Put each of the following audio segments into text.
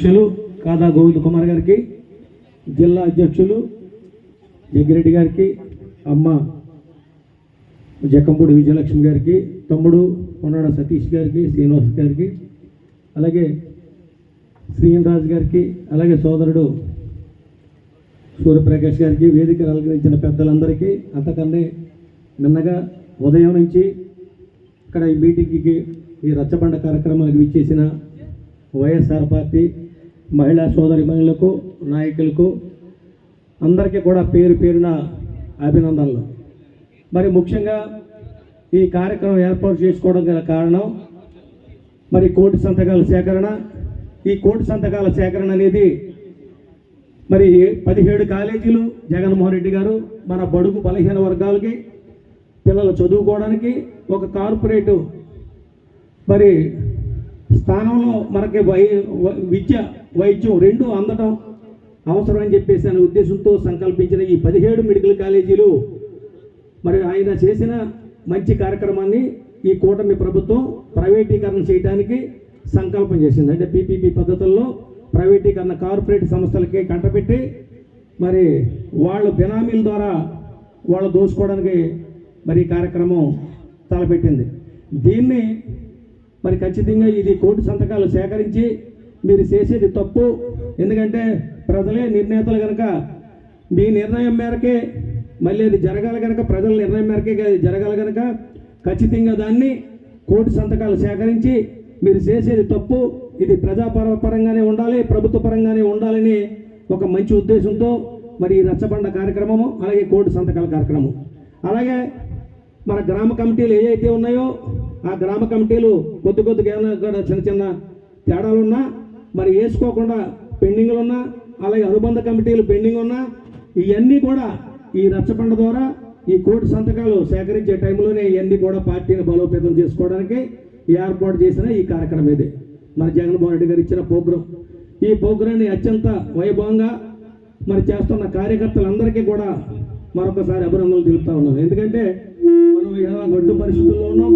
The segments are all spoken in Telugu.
అధ్యక్షులు కాదా గోవింద్ కుమార్ గారికి జిల్లా అధ్యక్షులు జగ్గిరెడ్డి గారికి అమ్మ జక్కంపూడి విజయలక్ష్మి గారికి తమ్ముడు కొన్నాడ సతీష్ గారికి శ్రీనివాస్ గారికి అలాగే శ్రీనిరాజు గారికి అలాగే సోదరుడు సూర్యప్రకాష్ గారికి వేదిక అలంకరించిన పెద్దలందరికీ అంతకన్నా నిన్నగా ఉదయం నుంచి ఇక్కడ ఈ మీటింగ్కి ఈ రచ్చబండ కార్యక్రమానికి విచ్చేసిన వైఎస్ఆర్ పార్టీ మహిళా సోదరి మహిళలకు నాయకులకు అందరికీ కూడా పేరు పేరున అభినందనలు. మరి ముఖ్యంగా ఈ కార్యక్రమం ఏర్పాటు చేసుకోవడం గల కారణం మరి కోటి సంతకాల సేకరణ. ఈ కోటి సంతకాల సేకరణ అనేది మరి పదిహేడు కాలేజీలు జగన్మోహన్ రెడ్డి గారు మన బడుగు బలహీన వర్గాలకి పిల్లలు చదువుకోవడానికి ఒక కార్పొరేటు మరి స్థానంలో మనకి వై విద్య వైద్యం రెండు అందడం అవసరం అని చెప్పేసి అనే ఉద్దేశంతో సంకల్పించిన ఈ పదిహేడు మెడికల్ కాలేజీలు మరి ఆయన చేసిన మంచి కార్యక్రమాన్ని ఈ కూటమి ప్రభుత్వం ప్రైవేటీకరణ చేయడానికి సంకల్పం చేసింది. అంటే పీపీపీ పద్ధతుల్లో ప్రైవేటీకరణ కార్పొరేట్ సంస్థలకి కంటపెట్టి మరి వాళ్ళ బినామీల ద్వారా వాళ్ళు దోసుకోవడానికి మరి ఈ కార్యక్రమం తలపెట్టింది. దీన్ని మరి ఖచ్చితంగా ఇది కోటి సంతకాలు సేకరించి మీరు చేసేది తప్పు. ఎందుకంటే ప్రజలే నిర్ణేతలు కనుక మీ నిర్ణయం మేరకే మళ్ళీ అది జరగాలి కనుక ప్రజల నిర్ణయం మేరకే జరగాలి కనుక ఖచ్చితంగా దాన్ని కోటి సంతకాలు సేకరించి మీరు చేసేది తప్పు. ఇది ప్రజాపరపరంగానే ఉండాలి ప్రభుత్వ పరంగానే ఉండాలని ఒక మంచి ఉద్దేశంతో మరి ఈ రచ్చబండ కార్యక్రమము అలాగే కోటి సంతకాల కార్యక్రమం అలాగే మన గ్రామ కమిటీలు ఏవైతే ఉన్నాయో ఆ గ్రామ కమిటీలు కొద్ది కొద్దిగా ఏమైనా కూడా చిన్న చిన్న తేడాలు ఉన్నా మరి వేసుకోకుండా పెండింగ్లు ఉన్నా అలాగే అనుబంధ కమిటీలు పెండింగ్ ఉన్నా ఇవన్నీ కూడా ఈ రచ్చబండ ద్వారా ఈ కోటి సంతకాలు సేకరించే టైంలోనే ఇవన్నీ కూడా పార్టీని బలోపేతం చేసుకోవడానికి ఏర్పాటు చేసిన ఈ కార్యక్రమం ఇది. మన జగన్మోహన్ రెడ్డి గారు ఇచ్చిన ప్రోగ్రాం. ఈ ప్రోగ్రాన్ని అత్యంత వైభవంగా మరి చేస్తున్న కార్యకర్తలందరికీ కూడా మరొకసారి అభినందనలు తెలుపుతా ఉన్నాను. ఎందుకంటే మనం ఇలా గడ్డు పరిస్థితుల్లో ఉన్నాం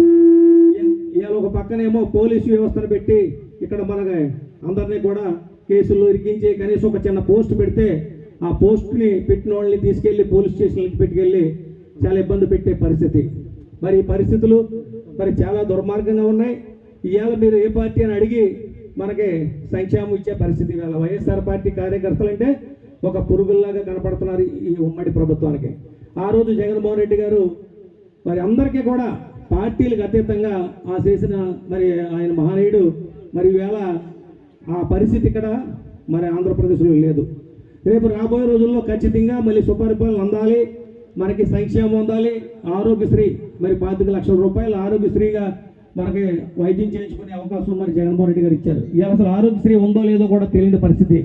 ఇవాళ ఒక పక్కనేమో పోలీసు వ్యవస్థను పెట్టి ఇక్కడ మనకి అందరినీ కూడా కేసుల్లో ఇరికించి కనీసం ఒక చిన్న పోస్ట్ పెడితే ఆ పోస్ట్ని పెట్టిన వాళ్ళని తీసుకెళ్ళి పోలీస్ స్టేషన్కి పెట్టుకెళ్ళి చాలా ఇబ్బంది పెట్టే పరిస్థితి. మరి ఈ పరిస్థితులు మరి చాలా దుర్మార్గంగా ఉన్నాయి. ఇవాళ మీరు ఏ పార్టీ అని అడిగి మనకి సంక్షేమం ఇచ్చే పరిస్థితి ఇవాళ వైఎస్ఆర్ పార్టీ కార్యకర్తలు అంటే ఒక పురుగుల్లాగా కనపడుతున్నారు ఈ ఉమ్మడి ప్రభుత్వానికి. ఆ రోజు జగన్మోహన్ రెడ్డి గారు మరి అందరికీ కూడా పార్టీలకు అతీతంగా ఆ చేసిన మరి ఆయన మహనీయుడు. మరి ఈవేళ ఆ పరిస్థితి ఇక్కడ మరి ఆంధ్రప్రదేశ్లో లేదు. రేపు రాబోయే రోజుల్లో ఖచ్చితంగా మళ్ళీ సుపరిపాలన అందాలి మనకి సంక్షేమం అందాలి ఆరోగ్యశ్రీ మరి పాతిక లక్షల రూపాయలు ఆరోగ్యశ్రీగా మనకి వైద్యం చేయించుకునే అవకాశం మరి జగన్మోహన్ రెడ్డి గారు ఇచ్చారు. ఇవాళ అసలు ఆరోగ్యశ్రీ ఉందో లేదో కూడా తెలియని పరిస్థితి.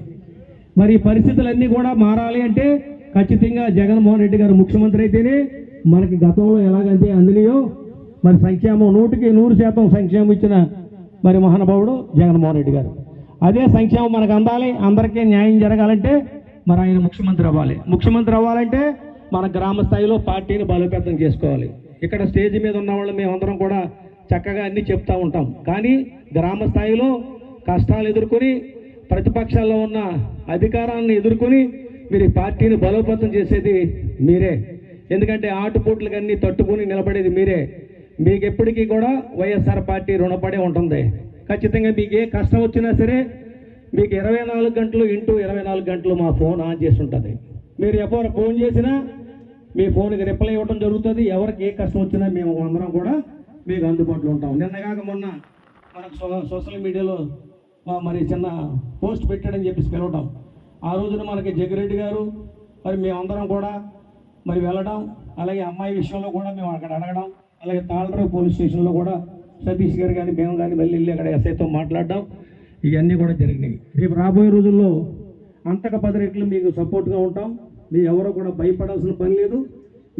మరి పరిస్థితులన్నీ కూడా మారాలి అంటే ఖచ్చితంగా జగన్మోహన్ రెడ్డి గారు ముఖ్యమంత్రి అయితేనే మనకి గతంలో ఎలాగంటే అందినయో మరి సంక్షేమం నూటికి నూరు శాతం సంక్షేమం ఇచ్చిన మరి మహానుభావుడు జగన్మోహన్ రెడ్డి గారు. అదే సంక్షేమం మనకు అందాలి అందరికీ న్యాయం జరగాలంటే మరి ఆయన ముఖ్యమంత్రి అవ్వాలి. ముఖ్యమంత్రి అవ్వాలంటే మన గ్రామ స్థాయిలో పార్టీని బలోపేతం చేసుకోవాలి. ఇక్కడ స్టేజ్ మీద ఉన్న వాళ్ళు మేమందరం కూడా చక్కగా అన్ని చెప్తూ ఉంటాం. కానీ గ్రామ స్థాయిలో కష్టాలు ఎదుర్కొని ప్రతిపక్షాల్లో ఉన్న అధికారాన్ని ఎదుర్కొని మీరు ఈ పార్టీని బలోపేతం చేసేది మీరే. ఎందుకంటే ఆటుపోట్లకన్నీ తట్టుకుని నిలబడేది మీరే. మీకు ఎప్పటికీ కూడా వైఎస్ఆర్ పార్టీ రుణపడే ఉంటుంది. ఖచ్చితంగా మీకు ఏ కష్టం వచ్చినా సరే మీకు ఇరవై నాలుగు గంటలు ఇంటూ ఇరవై నాలుగు గంటలు మా ఫోన్ ఆన్ చేసి ఉంటుంది. మీరు ఎవరు ఫోన్ చేసినా మీ ఫోన్కి రిప్లై ఇవ్వడం జరుగుతుంది. ఎవరికి ఏ కష్టం వచ్చినా మేము అందరం కూడా మీకు అందుబాటులో ఉంటాం. నిన్నగాక మొన్న మనకు సో- సోషల్ మీడియాలో మా- మరి చిన్న పోస్ట్ పెట్టాడని చెప్పేసి పిలవటం. ఆ రోజున మనకి జగ్గిరెడ్డి గారు మరి మేమందరం కూడా మరి వెళ్ళడం అలాగే అమ్మాయి విషయంలో కూడా మేము అక్కడ అడగడం అలాగే తాళరావు పోలీస్ స్టేషన్లో కూడా సతీష్ గారు కానీ మేము కానీ మళ్ళీ వెళ్ళి అక్కడ ఎస్ఐతో మాట్లాడడం ఇవన్నీ కూడా జరిగినాయి. రేపు రాబోయే రోజుల్లో అంతక పది రెట్లు మీకు సపోర్ట్గా ఉంటాం. మీ ఎవరో కూడా భయపడాల్సిన పని లేదు.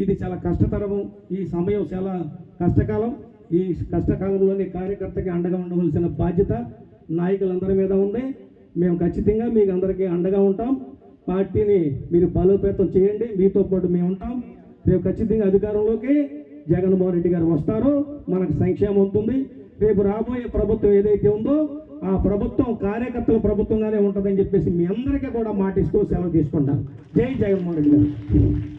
ఇది చాలా కష్టతరము. ఈ సమయం చాలా కష్టకాలం. ఈ కష్టకాలంలోని కార్యకర్తకి అండగా ఉండవలసిన బాధ్యత నాయకులందరి మీద ఉంది. మేము ఖచ్చితంగా మీకు అందరికీ అండగా ఉంటాం. పార్టీని మీరు బలోపేతం చేయండి. మీతో పాటు మేము ఉంటాం. రేపు ఖచ్చితంగా అధికారంలోకి జగన్మోహన్ రెడ్డి గారు వస్తారు. మనకు సంక్షేమం ఉంటుంది. రేపు రాబోయే ప్రభుత్వం ఏదైతే ఉందో ఆ ప్రభుత్వం కార్యకర్తల ప్రభుత్వంగానే ఉంటుందని చెప్పేసి మీ అందరికీ కూడా మాటిస్తూ సెలవు తీసుకుంటాను. జై జగన్మోహన్ రెడ్డి గారు.